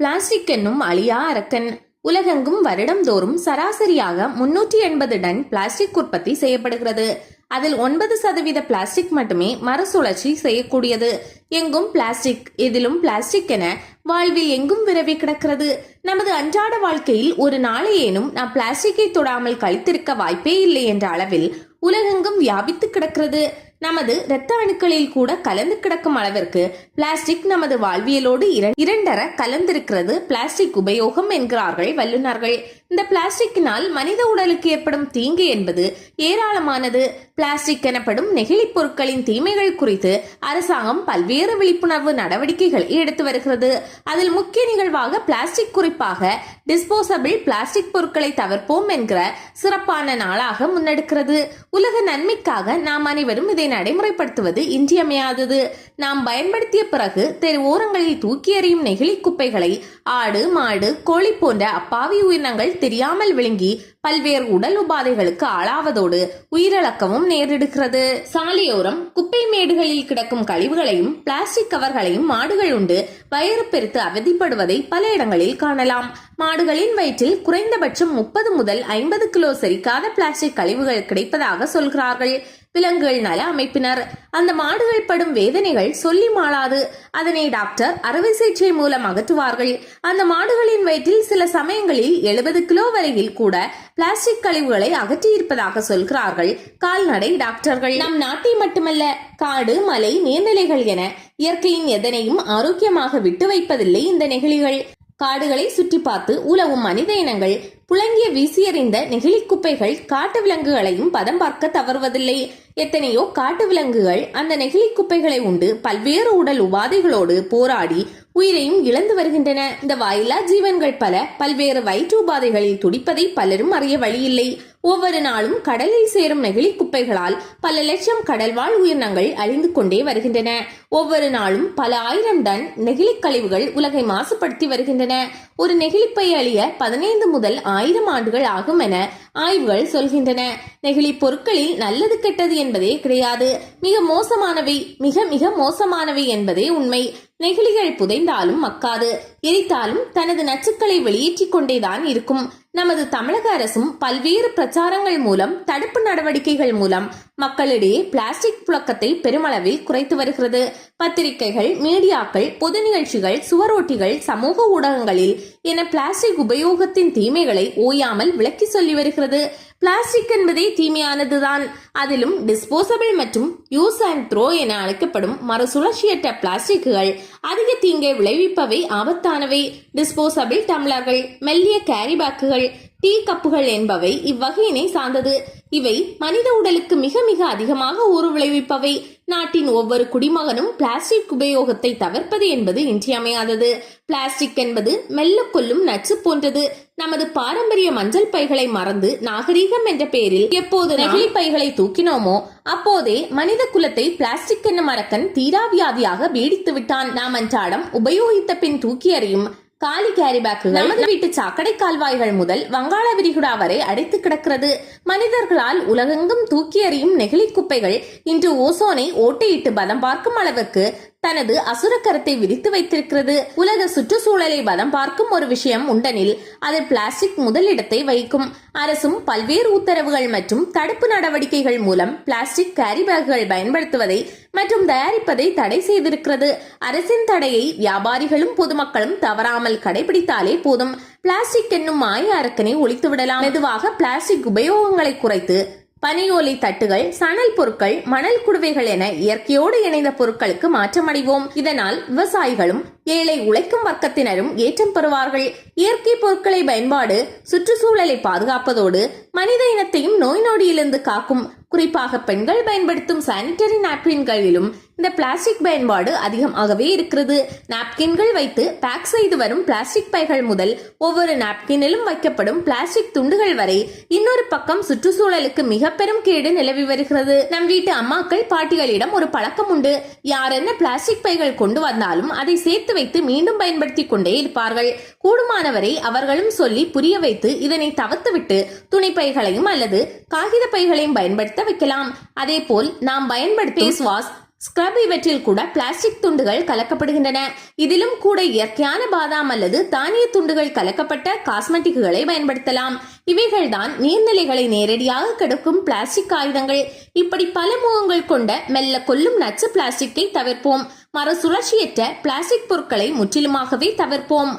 Plastic என்னும் அழியா அரக்கன். உலகெங்கும் வருடம்தோறும் சராசரியாக முன்னூற்றி எண்பது டன் பிளாஸ்டிக் உற்பத்தி செய்யப்படுகிறது. அதில் ஒன்பது சதவீத பிளாஸ்டிக் மட்டுமே மறுசுழற்சி செய்யக்கூடியது. எங்கும் பிளாஸ்டிக் இதிலும் பிளாஸ்டிக் என வாழ்வில் எங்கும் விரவி கிடக்கிறது. நமது அன்றாட வாழ்க்கையில் ஒரு நாளையேனும் நாம் பிளாஸ்டிக்கை தொடாமல் கழித்திருக்க வாய்ப்பே இல்லை என்ற அளவில் உலகெங்கும் வியாபித்து கிடக்கிறது. நமது இரத்த அணுக்களில் கூட கலந்து கிடக்கும் அளவிற்கு பிளாஸ்டிக் நமது வாழ்வியலோடு இரண்டர கலந்திருக்கிறது. பிளாஸ்டிக் உபயோகம் என்கிறார்கள் வல்லுநர்கள். இந்த பிளாஸ்டிக்கினால் மனித உடலுக்கு ஏற்படும் தீங்கு என்பது ஏராளமானது. பிளாஸ்டிக் எனப்படும் நெகிழிப் பொருட்களின் தீமைகள் குறித்து அரசாங்கம் பல்வேறு விழிப்புணர்வு நடவடிக்கைகளை எடுத்து வருகிறது. அதில் முக்கிய நிகழ்வாக பிளாஸ்டிக் குறிப்பாக டிஸ்போசபிள் பிளாஸ்டிக் பொருட்களை தவிர்ப்போம் என்கிற சிறப்பான நாளாக முன்னெடுக்கிறது. உலக நன்மைக்காக நாம் அனைவரும் இதை நடைமுறைப்படுத்துவது இன்றியமையாதது. நாம் பயன்படுத்திய பிறகு தெரு ஓரங்களில் தூக்கி எறியும் நெகிழி குப்பைகளை ஆடு மாடு கோழி போன்ற அப்பாவி உயிரினங்கள் தெரியாமல் விழுங்கி பல்வேறு உடல் உபாதைகளுக்கு ஆளாவதோடு உயிரிழக்கவும் நேரிடுகிறது. சாலையோரம் குப்பை மேடுகளில் கிடக்கும் கழிவுகளையும் பிளாஸ்டிக் கவர்களையும் மாடுகள் உண்டு வயிறு பெருத்து அவதிப்படுவதை பல இடங்களில் காணலாம். மாடுகளின் வயிற்றில் குறைந்தபட்சம் முப்பது முதல் ஐம்பது கிலோ செரிக்காத பிளாஸ்டிக் கழிவுகள் கிடைப்பதாக சொல்கிறார்கள். விலங்குகள் நல அமைப்பினர். அந்த மாடுகள் படும் வேதனைகள் சொல்லி மாளாது. அதனை டாக்டர் அறுவை சிகிச்சை மூலம் அகற்றுவார்கள். அந்த மாடுகளின் வயிற்றில் சில சமயங்களில் எழுபது கிலோ வரையில் கூட பிளாஸ்டிக் கழிவுகளை அகற்றியிருப்பதாக சொல்கிறார்கள் கால்நடை டாக்டர்கள். நம் நாட்டை மட்டுமல்ல காடு மலை நீர்நிலைகள் என இயற்கையின் எதனையும் ஆரோக்கியமாக விட்டு வைப்பதில்லை இந்த நெகிழிகள். காடுகளை சுற்றி பார்த்து உலவும் மனித இனங்கள். புழங்கிய வீசியறிந்த நெகிழி குப்பைகள் காட்டு விலங்குகளையும் பதம் பார்க்க தவறுவதில்லை. எத்தனையோ காட்டு விலங்குகள் அந்த நெகிழி குப்பைகளை உண்டு பல்வேறு உடல் உபாதைகளோடு போராடி உயிரையும் இழந்து வருகின்றன. இந்த வாயிலா ஜீவன்கள் பல பல்வேறு வயிற்று உபாதைகளில் துடிப்பதை பலரும் அறிய வழியில்லை. ஒவ்வொரு நாளும் கடலில் சேரும் நெகிழி குப்பைகளால் பல லட்சம் கடல்வாழ் உயிரினங்கள் அழிந்து கொண்டே வருகின்றன. ஒவ்வொரு நாளும் பல ஆயிரம் டன் நெகிழி கழிவுகள் உலகை மாசுபடுத்தி வருகின்றன. ஒரு நெகிழிப்பை அழிய பதினைந்து முதல் ஆயிரம் ஆண்டுகள் ஆகும் என ஆய்வுகள் சொல்கின்றன. நெகிழி பொருட்களில் நல்லது கெட்டது என்பதே கிடையாது. மிக மோசமானவை மிக மிக மோசமானவை என்பதே உண்மை. நெகிழிகள் புதைந்தாலும் மக்காது. எரித்தாலும் தனது நச்சுக்களை வெளியேற்றிக் கொண்டேதான் இருக்கும். நமது தமிழக அரசும் பல்வேறு பிரச்சாரங்கள் மூலம் தடுப்பு நடவடிக்கைகள் மூலம் மக்களிடையே பிளாஸ்டிக் புழக்கத்தை பெருமளவில் குறைத்து வருகிறது. பத்திரிகைகள் மீடியாக்கள் பொது நிகழ்ச்சிகள் சுவரோட்டிகள் சமூக ஊடகங்களில் என பிளாஸ்டிக் உபயோகத்தின் தீமைகளை ஓயாமல் விளக்கி சொல்லி வருகிறது. பிளாஸ்டிக் என்பதே தீமையானதுதான். அதிலும் டிஸ்போசபிள் மற்றும் யூஸ் அண்ட் த்ரோ என அழைக்கப்படும் மறுசுழற்சியற்ற பிளாஸ்டிக்குகள் அதிக தீங்கை விளைவிப்பவை ஆபத்தானவை. டிஸ்போசபிள் டம்ளர்கள் மெல்லிய கேரி பேக்குகள் டீ கப்புகள் என்பவை இவ்வகையினை சார்ந்தது. இவை மனித உடலுக்கு மிக மிக அதிகமாக ஊறு விளைவிப்பவை. நாட்டின் ஒவ்வொரு குடிமகனும் பிளாஸ்டிக் உபயோகத்தை தவிர்ப்பது என்பது இன்றியமையாதது. பிளாஸ்டிக் என்பது மெல்ல கொல்லும் நச்சு போன்றது. நமது பாரம்பரிய மஞ்சள் பைகளை மறந்து நாகரீகம் என்ற பெயரில் எப்போது நெகிழி பைகளை தூக்கினோமோ அப்போதே மனித குலத்தை பிளாஸ்டிக் என்னும் அரக்கன் தீராவியாதியாக பீடித்து விட்டான் நாம் அன்றாடம் உபயோகித்த பின் தூக்கி அறியும் காலி கேரி பேக்குகள் நமது வீட்டு சாக்கடை கால்வாய்கள் முதல் வங்காள விரிகுடா வரை அடைத்து கிடக்கிறது. மனிதர்களால் உலகெங்கும் தூக்கி எறியும் நெகிழி குப்பைகள் இன்று ஓசோனை ஓட்டையிட்டு பதம் பார்க்கும் அளவுக்கு தனது அசுரக்கரத்தை விதித்து வைத்திருக்கிறது. உலக சுற்றுச்சூழலை பதம் பார்க்கும் ஒரு விஷயம் உண்டெனில். அது பிளாஸ்டிக் முதலிடத்தை வகிக்கும். அரசும் பல்வேறு உத்தரவுகள் மற்றும் தடுப்பு நடவடிக்கைகள் மூலம் பிளாஸ்டிக் கேரி பேக்குகள் பயன்படுத்துவதை மற்றும் தயாரிப்பதை தடை செய்திருக்கிறது. அரசின் தடையை வியாபாரிகளும் பொதுமக்களும் தவறாமல் கடைபிடித்தாலே போதும். பிளாஸ்டிக் என்னும் மாய அரக்கனை ஒழித்துவிடலாம். மெதுவாக பிளாஸ்டிக் உபயோகங்களை குறைத்து பனியோலை தட்டுகள் சணல் பொருட்கள் மணல் குடுவைகள் என இயற்கையோடு இணைந்த பொருட்களுக்கு மாற்றமடைவோம். இதனால் விவசாயிகளும் ஏழை உழைக்கும் வர்க்கத்தினரும் ஏற்றம் பெறுவார்கள். இயற்கை பொருட்களை பயன்பாடு சுற்றுச்சூழலை பாதுகாப்பதோடு மனித இனத்தையும் நோய் நொடியிலிருந்து காக்கும். குறிப்பாக பெண்கள் பயன்படுத்தும் சானிட்டரி நாப்கின்களிலும் இந்த பிளாஸ்டிக் பயன்பாடு அதிகமாகவே இருக்கிறது. நாப்கின்கள் வைத்து பேக் செய்து வரும் பிளாஸ்டிக் பைகள் முதல் ஒவ்வொரு நாப்கினிலும் வைக்கப்படும் பிளாஸ்டிக் துண்டுகள் வரை இன்னொரு பக்கம் சுற்றுச்சூழலுக்கு மிக பெரும் கேடு நிலவி வருகிறது. நம் வீட்டு அம்மாக்கள் பாட்டிகளிடம் ஒரு பழக்கம் உண்டு. யார் என்ன பிளாஸ்டிக் பைகள் கொண்டு வந்தாலும் அதை சேர்த்து வைத்து மீண்டும் பயன்படுத்தி கொண்டே இருப்பார்கள். கூடுமானவரை அவர்களும் சொல்லி புரிய வைத்து இதனை தவிர்த்துவிட்டு துணி பைகளையும் அல்லது காகித பைகளையும் பயன்படுத்த வைக்கலாம். அதேபோல் நாம் பயன்படுத்தும் ஃபேஸ் வாஷ் ஸ்க்ரப் இவற்றில் கூட பிளாஸ்டிக் துண்டுகள் கலக்கப்படுகின்றன. இதிலும் கூட இயற்கையான பாதாம் அல்லது தானிய துண்டுகள் கலக்கப்பட்ட காஸ்மெட்டிக்குகளை பயன்படுத்தலாம். இவைகள்தான் நீர்நிலைகளை நேரடியாக கெடுக்கும் பிளாஸ்டிக் ஆயுதங்கள். இப்படி பல முகங்கள் கொண்ட மெல்ல கொல்லும் நச்சு பிளாஸ்டிக்கை தவிர்ப்போம். மறுசுழற்சியற்ற பிளாஸ்டிக் பொருட்களை முற்றிலுமாகவே தவிர்ப்போம்.